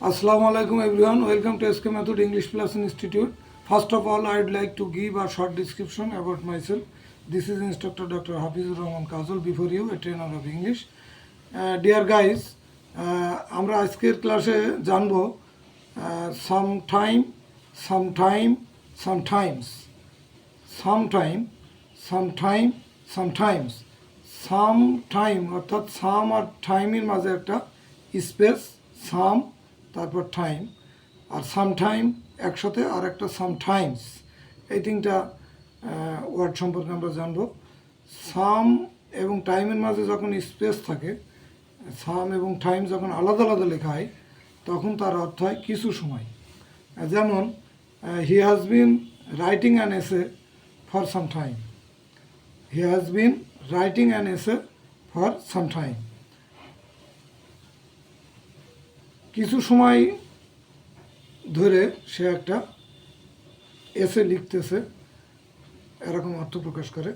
Assalamu আলাইকুম to SK Method English Plus Institute. First of all, I'd like to give a short description about myself. This is Instructor Dr. Hafizur Rahman Kazal before you, a trainer of English. Uh, dear guys, uh, আমরা আজকের ক্লাসে জানব some time some time some times some time some time some times some time অর্থাৎ some আর টাইমের মাঝে একটা space সাম তারপর time আর some time একসাথে আর একটা সাম টাইমস এই তিনটা ওয়ার্ড সম্পর্কে আমরা জানব। সাম এবং টাইমের মাঝে যখন স্পেস থাকে সাম এবং টাইম যখন আলাদা আলাদা লেখা হয়, তখন তার অর্থ হয় কিছু সময়। যেমন he has been writing an essay for some time he has been writing an essay for some time কিছু সময় ধরে সে একটা এসে লিখতেছে, এরকম অর্থ প্রকাশ করে।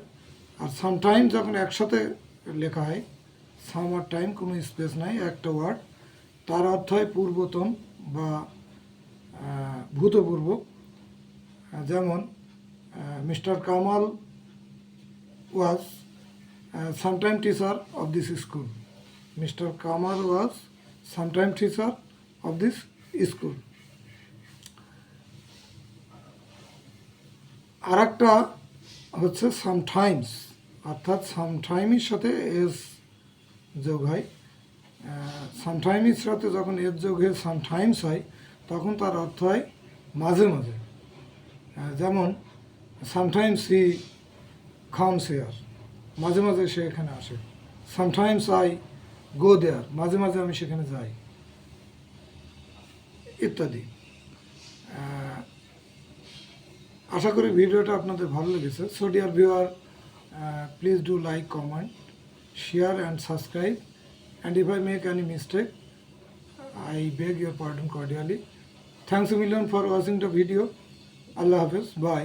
আর সামটাইম যখন একসাথে লেখা হয় সাম আর টাইম কোনো স্পেস নাই, একটা ওয়ার্ড তার অর্থ হয় পূর্বতন বা ভূতপূর্ব। যেমন mister Kamal was sometime teacher of this school mister Kamal was sometime teacher of this school আর একটা হচ্ছে সামটাইমস অর্থাৎ সামটাইমের সাথে এস যোগ হয়। সামটাইমের সাথে যখন এস যোগ হয়ে সামটাইমস হয়, তখন তার অর্থ হয় মাঝে মাঝে। যেমন সামটাইমস হি খামস হেয়ার মাঝে মাঝে সে এখানে আসে। সামটাইমস আই গো দেয়ার মাঝে মাঝে আমি সেখানে যাই। ইত্যাদি। আশা করি ভিডিওটা আপনাদের ভালো লেগেছে। So dear viewer please do like comment share and subscribe and if I make any mistake I beg your pardon cordially thanks million for watching the video আল্লাহ হাফেজ বাই